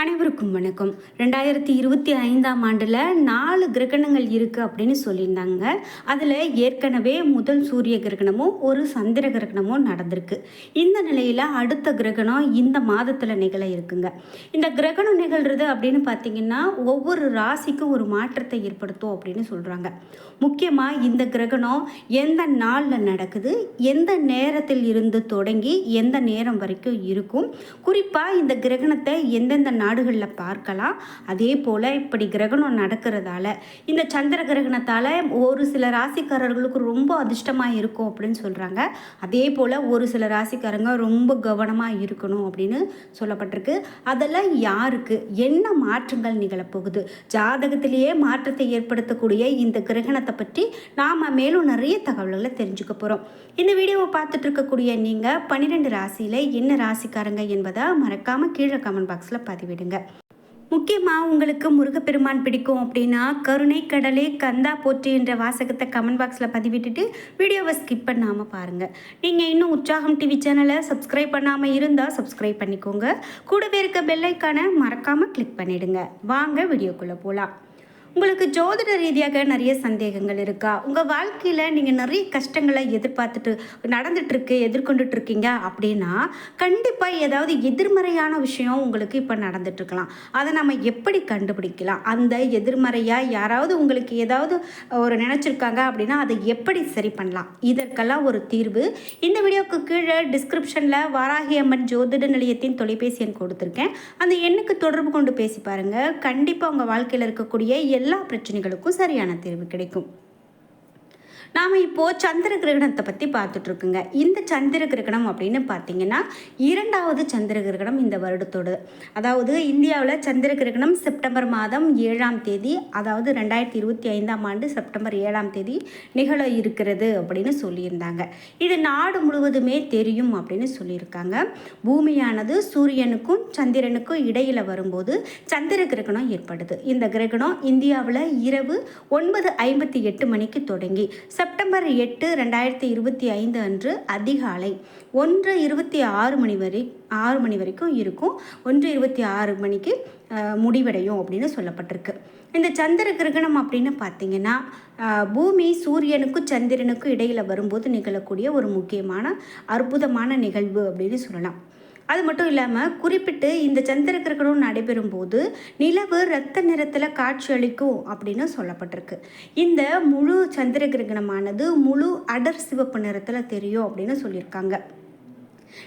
அனைவருக்கும் வணக்கம். ரெண்டாயிரத்தி இருபத்தி ஐந்தாம் ஆண்டில் நாலு கிரகணங்கள் இருக்குது அப்படின்னு சொல்லியிருந்தாங்க. அதில் ஏற்கனவே முதல் சூரிய கிரகணமும் ஒரு சந்திர கிரகணமும் நடந்திருக்கு. இந்த நிலையில் அடுத்த கிரகணம் இந்த மாதத்தில் நிகழ இருக்குங்க. இந்த கிரகணம் நிகழ்கிறது அப்படின்னு பார்த்தீங்கன்னா ஒவ்வொரு ராசிக்கும் ஒரு மாற்றத்தை ஏற்படுத்தும் அப்படின்னு சொல்கிறாங்க முக்கியமாக இந்த கிரகணம் எந்த நாளில் நடக்குது எந்த நேரத்தில் இருந்து தொடங்கி எந்த நேரம் வரைக்கும் இருக்கும். குறிப்பாக இந்த கிரகணத்தை எந்தெந்த நாடுகளில் பார்க்கலாம். அதே போல் இப்படி கிரகணம் நடக்கிறதால இந்த சந்திர கிரகணத்தால் ஒரு சில ராசிக்காரர்களுக்கு ரொம்ப அதிர்ஷ்டமாக இருக்கும் அப்படின்னு சொல்கிறாங்க அதே போல் ஒரு சில ராசிக்காரங்க ரொம்ப கவனமாக இருக்கணும் அப்படின்னு சொல்லப்பட்டிருக்கு. அதெல்லாம் யாருக்கு? என்ன மாற்றங்கள் நிகழப்போகுது? ஜாதகத்திலேயே மாற்றத்தை ஏற்படுத்தக்கூடிய இந்த கிரகணத்தை பற்றி நாம் மேலும் நிறைய தகவல்களை தெரிஞ்சுக்க போகிறோம் இந்த வீடியோவை பார்த்துட்டு இருக்கக்கூடிய நீங்கள் பன்னிரெண்டு ராசியில் என்ன ராசிக்காரங்க என்பதை மறக்காமல் கீழே கமெண்ட் பாக்ஸில் பதிவிடுங்க. முக்கியமாக உங்களுக்கு முருகப்பெருமான் பிடிக்கும் அப்படின்னா கருணை கடலே கந்தா போற்றி என்ற வாசகத்தை கமெண்ட் பாக்ஸில் பதிவிட்டுட்டு வீடியோவை ஸ்கிப் பண்ணாமல் பாருங்கள் நீங்கள் இன்னும் உற்சாகம் டிவி சேனலை சப்ஸ்கிரைப் பண்ணாமல் இருந்தால் சப்ஸ்கிரைப் பண்ணிக்கோங்க. கூடவே இருக்க பெல்லைக்கான மறக்காமல் கிளிக் பண்ணிவிடுங்க வாங்க வீடியோக்குள்ளே போகலாம் உங்களுக்கு ஜோதிட ரீதியாக நிறைய சந்தேகங்கள் இருக்கா? உங்கள் வாழ்க்கையில் நீங்கள் நிறைய கஷ்டங்களை எதிர்பார்த்துட்டு நடந்துட்டுருக்கு எதிர்கொண்டுட்ருக்கீங்க அப்படின்னா கண்டிப்பாக ஏதாவது எதிர்மறையான விஷயம் உங்களுக்கு இப்போ நடந்துட்டுருக்கலாம். அதை நம்ம எப்படி கண்டுபிடிக்கலாம்? அந்த எதிர்மறையாக யாராவது உங்களுக்கு ஏதாவது ஒரு நினச்சிருக்காங்க அப்படின்னா அதை எப்படி சரி பண்ணலாம்? இதற்கெல்லாம் ஒரு தீர்வு. இந்த வீடியோக்கு கீழே டிஸ்கிரிப்ஷனில் வாராகி அம்மன் ஜோதிட நிலையத்தின் தொலைபேசி எண் கொடுத்துருக்கேன். அந்த எண்ணுக்கு தொடர்பு கொண்டு பேசி பாருங்கள் கண்டிப்பாக உங்கள் வாழ்க்கையில் இருக்கக்கூடிய எல்லா பிரச்சனைகளுக்கும் சரியான தீர்வு கிடைக்கும். நாம் இப்போது சந்திர கிரகணத்தை பற்றி பார்த்துட்ருக்குங்க. இந்த சந்திர கிரகணம் அப்படின்னு பார்த்தீங்கன்னா இரண்டாவது சந்திர கிரகணம் இந்த வருடத்தோடு அதாவது இந்தியாவில் சந்திர கிரகணம் செப்டம்பர் மாதம் ஏழாம் தேதி அதாவது ரெண்டாயிரத்தி இருபத்தி ஐந்தாம் ஆண்டு செப்டம்பர் ஏழாம் தேதி நிகழ இருக்கிறது அப்படின்னு சொல்லியிருந்தாங்க. இது நாடு முழுவதுமே தெரியும் அப்படின்னு சொல்லியிருக்காங்க. பூமியானது சூரியனுக்கும் சந்திரனுக்கும் இடையில் வரும்போது சந்திர கிரகணம் ஏற்படுது. இந்த கிரகணம் இந்தியாவில் இரவு ஒன்பது ஐம்பத்தி எட்டு மணிக்கு தொடங்கி செப்டம்பர் எட்டு ரெண்டாயிரத்தி இருபத்தி ஐந்து அன்று அதிகாலை ஒன்று இருபத்தி ஆறு மணி வரை ஆறு மணி வரைக்கும் இருக்கும். ஒன்று இருபத்தி ஆறு மணிக்கு முடிவடையும் அப்படின்னு சொல்லப்பட்டிருக்கு. இந்த சந்திர கிரகணம் அப்படின்னு பார்த்தீங்கன்னா பூமி சூரியனுக்கும் சந்திரனுக்கும் இடையில் வரும்போது நிகழக்கூடிய ஒரு முக்கியமான அற்புதமான நிகழ்வு அப்படின்னு சொல்லலாம். அது மட்டும் இல்லாமல் குறிப்பிட்டு இந்த சந்திர கிரகணம் நடைபெறும் போது நிலவு இரத்த நிறத்தில் காட்சியளிக்கும் அப்படின்னு சொல்லப்பட்டிருக்கு. இந்த முழு சந்திர கிரகணமானது முழு அடர் சிவப்பு நிறத்தில் தெரியும் அப்படின்னு சொல்லியிருக்காங்க.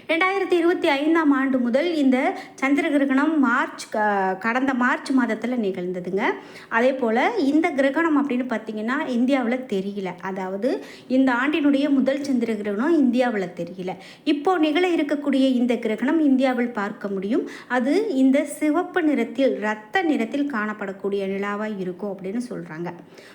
ரெண்டாயிரத்தி இருபத்தி ஐந்தாம் ஆண்டு முதல் இந்த சந்திர கிரகணம் மார்ச் க- கடந்த மார்ச் மாதத்தில் நிகழ்ந்ததுங்க. அதே போல் இந்த கிரகணம் அப்படின்னு பார்த்தீங்கன்னா இந்தியாவில் தெரியல. அதாவது இந்த ஆண்டினுடைய முதல் சந்திர கிரகணம் இந்தியாவில் தெரியல. இப்போ நிகழ இருக்கக்கூடிய இந்த கிரகணம் இந்தியாவில் பார்க்க முடியும். அது இந்த சிவப்பு நிறத்தில் இரத்த நிறத்தில் காணப்படக்கூடிய நிலாவாக இருக்கும் அப்படின்னு சொல்கிறாங்க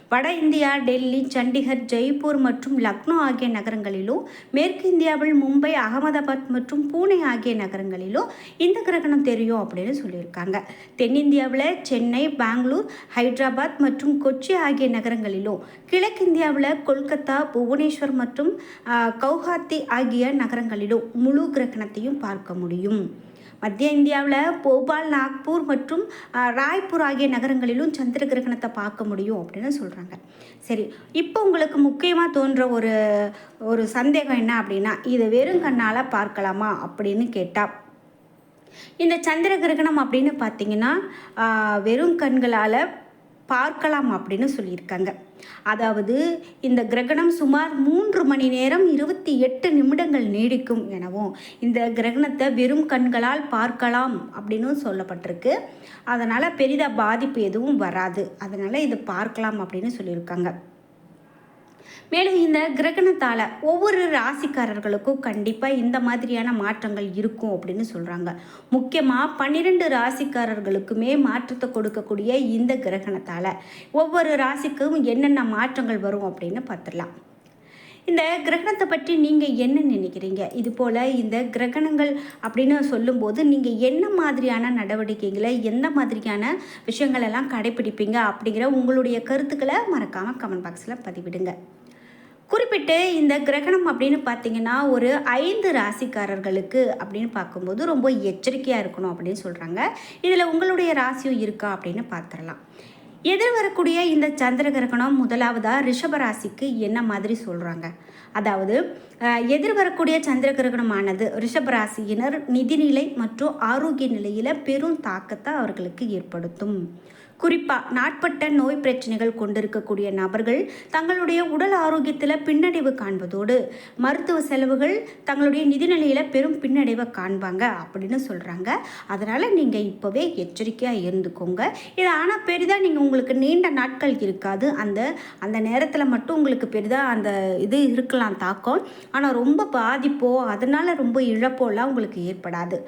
வட இந்தியா டெல்லி சண்டிகர் ஜெய்ப்பூர் மற்றும் லக்னோ ஆகிய நகரங்களிலும் மேற்கு இந்தியாவில் மும்பை அகமதாபாத் மற்றும் பூனே ஆகிய நகரங்களிலும் இந்த கிரகணம் தெரியும் அப்படின்னு சொல்லியிருக்காங்க. தென்னிந்தியாவில் சென்னை பெங்களூர் ஹைதராபாத் மற்றும் கொச்சி ஆகிய நகரங்களிலும் கிழக்கிந்தியாவில் கொல்கத்தா புவனேஸ்வர் மற்றும் கவுஹாத்தி ஆகிய நகரங்களிலும் முழு கிரகணத்தையும் பார்க்க முடியும். மத்திய இந்தியாவில் போபால் நாக்பூர் மற்றும் ராய்ப்பூர் ஆகிய நகரங்களிலும் சந்திர கிரகணத்தை பார்க்க முடியும் அப்படின்னு சொல்கிறாங்க சரி இப்போ உங்களுக்கு முக்கியமாக தோன்ற ஒரு ஒரு சந்தேகம் என்ன அப்படின்னா இதை வெறும் கண்ணால் பார்க்கலாமா அப்படின்னு கேட்டால் இந்த சந்திர கிரகணம் அப்படின்னு பார்த்தீங்கன்னா வெறும் கண்களால் பார்க்கலாம் அப்படின்னு சொல்லியிருக்காங்க. அதாவது இந்த கிரகணம் சுமார் மூன்று மணி நேரம் இருபத்தி எட்டு நிமிடங்கள் நீடிக்கும் எனவும் இந்த கிரகணத்தை வெறும் கண்களால் பார்க்கலாம் அப்படின்னு சொல்லப்பட்டிருக்கு. அதனால் பெரிதாக பாதிப்பு எதுவும் வராது. அதனால் இதை பார்க்கலாம் அப்படின்னு சொல்லியிருக்காங்க. மேலும் இந்த கிரகணத்தால் ஒவ்வொரு ராசிக்காரர்களுக்கும் கண்டிப்பாக இந்த மாதிரியான மாற்றங்கள் இருக்கும் அப்படின்னு சொல்கிறாங்க முக்கியமாக பன்னிரெண்டு ராசிக்காரர்களுக்குமே மாற்றத்தை கொடுக்கக்கூடிய இந்த கிரகணத்தால் ஒவ்வொரு ராசிக்கும் என்னென்ன மாற்றங்கள் வரும் அப்படின்னு பார்த்துடலாம். இந்த கிரகணத்தை பற்றி நீங்கள் என்ன நினைக்கிறீங்க? இது போல் இந்த கிரகணங்கள் அப்படின்னு சொல்லும்போது நீங்கள் என்ன மாதிரியான நடவடிக்கைகளை எந்த மாதிரியான விஷயங்களெல்லாம் கடைபிடிப்பீங்க கடைப்பிடிப்பீங்க அப்படிங்கிற உங்களுடைய கருத்துக்களை மறக்காமல் கமெண்ட் பாக்ஸில் பதிவிடுங்க. குறிப்பிட்டு இந்த கிரகணம் அப்படின்னு பார்த்தீங்கன்னா ஒரு ஐந்து ராசிக்காரர்களுக்கு அப்படின்னு பார்க்கும்போது ரொம்ப எச்சரிக்கையாக இருக்கணும் அப்படின்னு சொல்கிறாங்க இதில் உங்களுடைய ராசியும் இருக்கா அப்படின்னு பார்த்துடலாம். எதிர் வரக்கூடிய இந்த சந்திர கிரகணம் முதலாவதாக ரிஷப ராசிக்கு என்ன மாதிரி சொல்கிறாங்க அதாவது எதிர் வரக்கூடிய சந்திர கிரகணமானது ரிஷப ராசியினர் நிதிநிலை மற்றும் ஆரோக்கிய நிலையில் பெரும் தாக்கத்தை அவர்களுக்கு ஏற்படுத்தும். குறிப்பாக நாட்பட்ட நோய் பிரச்சனைகள் கொண்டிருக்கக்கூடிய நபர்கள் தங்களுடைய உடல் ஆரோக்கியத்தில் பின்னடைவு காண்பதோடு மருத்துவ செலவுகள் தங்களுடைய நிதிநிலையில் பெரும் பின்னடைவை காண்பாங்க அப்படின்னு சொல்கிறாங்க அதனால் நீங்கள் இப்போவே எச்சரிக்கையாக இருந்துக்கோங்க. இது ஆனால் பெரிதாக நீங்கள் உங்களுக்கு நீண்ட நாட்கள் இருக்காது. அந்த அந்த நேரத்தில் மட்டும் உங்களுக்கு பெரிதாக அந்த இது இருக்கலாம் தாக்கம். ஆனால் ரொம்ப பாதிப்போ அதனால் ரொம்ப இழப்போலாம் உங்களுக்கு ஏற்படாது.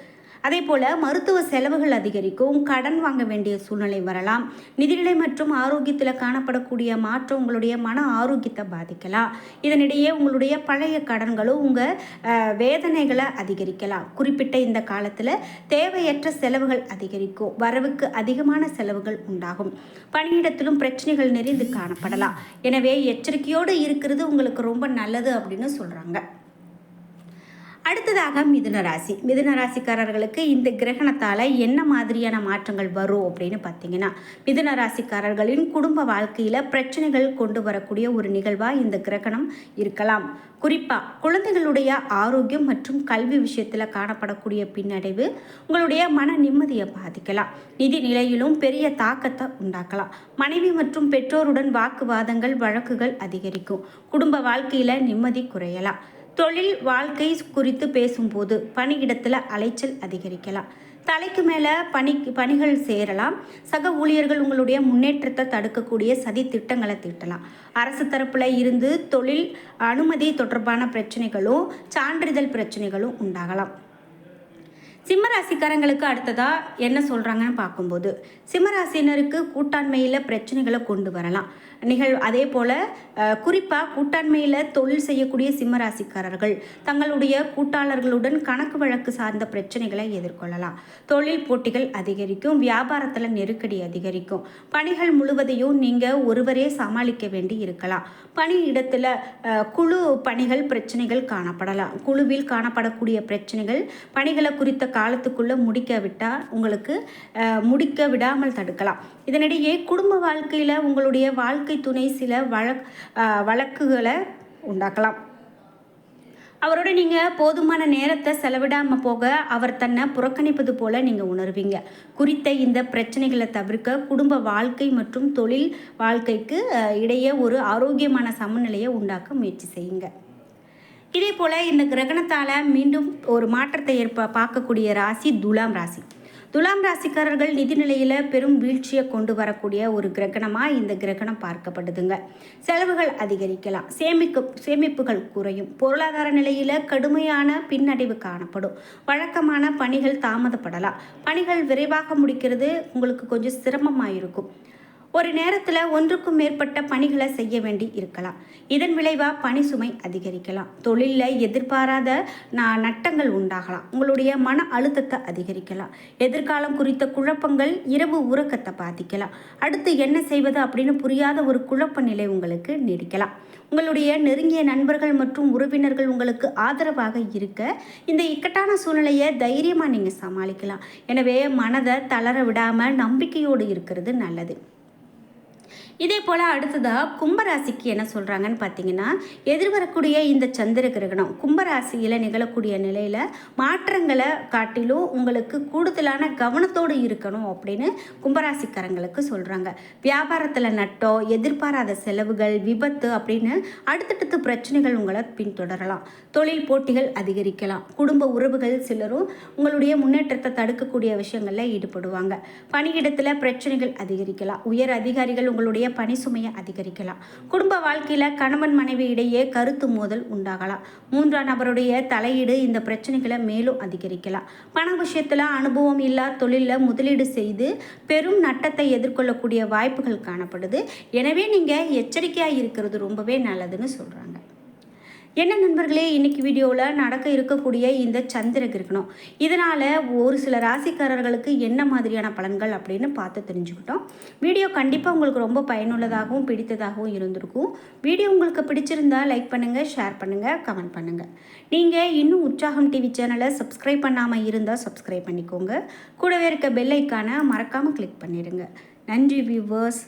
அதே போல் மருத்துவ செலவுகள் அதிகரிக்கும் கடன் வாங்க வேண்டிய சூழ்நிலை வரலாம். நிதிநிலை மற்றும் ஆரோக்கியத்தில் காணப்படக்கூடிய மாற்றம் உங்களுடைய மன ஆரோக்கியத்தை பாதிக்கலாம். இதனிடையே உங்களுடைய பழைய கடன்களும் உங்கள் வேதனைகளை அதிகரிக்கலாம். குறிப்பிட்ட இந்த காலத்தில் தேவையற்ற செலவுகள் அதிகரிக்கும். வரவுக்கு அதிகமான செலவுகள் உண்டாகும். பணியிடத்திலும் பிரச்சனைகள் நிறைந்து காணப்படலாம். எனவே எச்சரிக்கையோடு இருக்கிறது உங்களுக்கு ரொம்ப நல்லது அப்படின்னு சொல்கிறாங்க அடுத்ததாக மிதுன ராசி. மிதுன ராசிக்காரர்களுக்கு இந்த கிரகணத்தால் என்ன மாதிரியான மாற்றங்கள் வரும் அப்படின்னு பார்த்தீங்கன்னா மிதுன ராசிக்காரர்களின் குடும்ப வாழ்க்கையில் பிரச்சனைகள் கொண்டு வரக்கூடிய ஒரு நிகழ்வாக இந்த கிரகணம் இருக்கலாம். குறிப்பாக குழந்தைகளுடைய ஆரோக்கியம் மற்றும் கல்வி விஷயத்தில் காணப்படக்கூடிய பின்னடைவு உங்களுடைய மன நிம்மதியை பாதிக்கலாம். நிதி நிலையிலும் பெரிய தாக்கத்தை உண்டாக்கலாம். மனைவி மற்றும் பெற்றோருடன் வாக்குவாதங்கள் வழக்குகள் அதிகரிக்கும். குடும்ப வாழ்க்கையில் நிம்மதி குறையலாம். தொழில் வாழ்க்கை குறித்து பேசும்போது பணியிடத்தில் அலைச்சல் அதிகரிக்கலாம். தலைக்கு மேலே பணி பணிகள் சேரலாம். சக ஊழியர்கள் உங்களுடைய முன்னேற்றத்தை தடுக்கக்கூடிய சதி திட்டங்களை தீட்டலாம். அரசு தரப்பில் இருந்து தொழில் அனுமதி தொடர்பான பிரச்சனைகளும் சான்றிதழ் பிரச்சனைகளும் உண்டாகலாம். சிம்மராசிக்காரங்களுக்கு அடுத்ததாக என்ன சொல்கிறாங்கன்னு பார்க்கும்போது சிம்மராசினருக்கு கூட்டாண்மையில் பிரச்சனைகளை கொண்டு வரலாம். நிகழ் அதே போல் குறிப்பாக கூட்டாண்மையில் தொழில் செய்யக்கூடிய சிம்மராசிக்காரர்கள் தங்களுடைய கூட்டாளர்களுடன் கணக்கு வழக்கு சார்ந்த பிரச்சனைகளை எதிர்கொள்ளலாம். தொழில் போட்டிகள் அதிகரிக்கும் வியாபாரத்தில் நெருக்கடி அதிகரிக்கும். பணிகள் முழுவதையும் நீங்கள் ஒருவரே சமாளிக்க வேண்டி இருக்கலாம். பணியிடத்தில் இடத்துல குழு பணிகள் பிரச்சனைகள் காணப்படலாம். குழுவில் காணப்படக்கூடிய பிரச்சனைகள் பணிகளை குறித்த காலத்துக்குள்ளே முடிக்க விட்டால் உங்களுக்கு முடிக்க விடாமல் தடுக்கலாம். இதனிடையே குடும்ப வாழ்க்கையில் உங்களுடைய வாழ்க்கை துணை சில வழக் வழக்குகளை உண்டாக்கலாம். அவரோட நீங்கள் போதுமான நேரத்தை செலவிடாமல் போக அவர் தன்னை புறக்கணிப்பது போல் நீங்கள் உணர்வீங்க. குறித்த இந்த பிரச்சனைகளை தவிர்க்க குடும்ப வாழ்க்கை மற்றும் தொழில் வாழ்க்கைக்கு இடையே ஒரு ஆரோக்கியமான சமநிலையை உண்டாக்க முயற்சி செய்யுங்க. இதே போல் இந்த கிரகணத்தால் மீண்டும் ஒரு மாற்றத்தை ஏற்ப பார்க்கக்கூடிய ராசி துலாம் ராசி. துலாம் ராசிக்காரர்கள் நிதிநிலையில் பெரும் வீழ்ச்சியை கொண்டு வரக்கூடிய ஒரு கிரகணமாக இந்த கிரகணம் பார்க்கப்படுதுங்க செலவுகள் அதிகரிக்கலாம். சேமிக்க சேமிப்புகள் குறையும். பொருளாதார நிலையில் கடுமையான பின்னடைவு காணப்படும். வழக்கமான பணிகள் தாமதப்படலாம். பணிகள் விரைவாக முடிக்கிறது உங்களுக்கு கொஞ்சம் சிரமமாக இருக்கும். ஒரு நேரத்தில் ஒன்றுக்கும் மேற்பட்ட பணிகளை செய்ய வேண்டி இருக்கலாம். இதன் விளைவாக பணி சுமை அதிகரிக்கலாம். தொழிலில் எதிர்பாராத நட்டங்கள் உண்டாகலாம். உங்களுடைய மன அழுத்தத்தை அதிகரிக்கலாம். எதிர்காலம் குறித்த குழப்பங்கள் இரவு உறக்கத்தை பாதிக்கலாம். அடுத்து என்ன செய்வது அப்படின்னு புரியாத ஒரு குழப்ப நிலை உங்களுக்கு நீடிக்கலாம். உங்களுடைய நெருங்கிய நண்பர்கள் மற்றும் உறவினர்கள் உங்களுக்கு ஆதரவாக இருக்க இந்த இக்கட்டான சூழ்நிலையை தைரியமாக நீங்கள் சமாளிக்கலாம். எனவே மனதை தளர விடாமல் நம்பிக்கையோடு இருக்கிறது நல்லது. இதே போல் அடுத்ததாக கும்பராசிக்கு என்ன சொல்கிறாங்கன்னு பார்த்தீங்கன்னா எதிர்வரக்கூடிய இந்த சந்திர கிரகணம் கும்பராசியில் நிகழக்கூடிய நிலையில் மாற்றங்களை காட்டிலும் உங்களுக்கு கூடுதலான கவனத்தோடு இருக்கணும் அப்படின்னு கும்பராசிக்காரங்களுக்கு சொல்கிறாங்க வியாபாரத்தில் நட்டோ எதிர்பாராத செலவுகள் விபத்து அப்படின்னு அடுத்தடுத்து பிரச்சனைகள் உங்களை பின்தொடரலாம். தொழில் போட்டிகள் அதிகரிக்கலாம். குடும்ப உறவுகள் சிலரும் உங்களுடைய முன்னேற்றத்தை தடுக்கக்கூடிய விஷயங்களில் ஈடுபடுவாங்க. பணியிடத்தில் பிரச்சனைகள் அதிகரிக்கலாம். உயர் அதிகாரிகள் உங்களுடைய பணி சுமையை அதிகரிக்கலாம். குடும்ப வாழ்க்கையில் கணவன் மனைவி இடையே கருத்து மோதல் உண்டாகலாம். மூன்றாம் நபருடைய தலையீடு இந்த பிரச்சனைகளை மேலும் அதிகரிக்கலாம். பண விஷயத்தில் அனுபவம் இல்லா தொழிலில் முதலீடு செய்து பெரும் நட்டத்தை எதிர்கொள்ளக்கூடிய வாய்ப்புகள் காணப்படுது. எனவே நீங்கள் எச்சரிக்கையாக இருக்கிறது ரொம்பவே நல்லதுன்னு சொல்கிறாங்க என்ன நண்பர்களே இன்னைக்கு வீடியோவில் நடக்க இருக்கக்கூடிய இந்த சந்திர கிரகணம் இதனால் ஒரு சில ராசிக்காரர்களுக்கு என்ன மாதிரியான பலன்கள் அப்படின்னு பார்த்து தெரிஞ்சுக்கிட்டோம். வீடியோ கண்டிப்பாக உங்களுக்கு ரொம்ப பயனுள்ளதாகவும் பிடித்ததாகவும் இருந்திருக்கும். வீடியோ உங்களுக்கு பிடிச்சிருந்தா லைக் பண்ணுங்கள் ஷேர் பண்ணுங்கள் கமெண்ட் பண்ணுங்கள் நீங்கள் இன்னும் உற்சாகம் டிவி சேனலை சப்ஸ்கிரைப் பண்ணாமல் இருந்தால் சப்ஸ்கிரைப் பண்ணிக்கோங்க. கூடவே இருக்க பெல் ஐக்கானை மறக்காமல் கிளிக் பண்ணிடுங்க. நன்றி வியூவர்ஸ்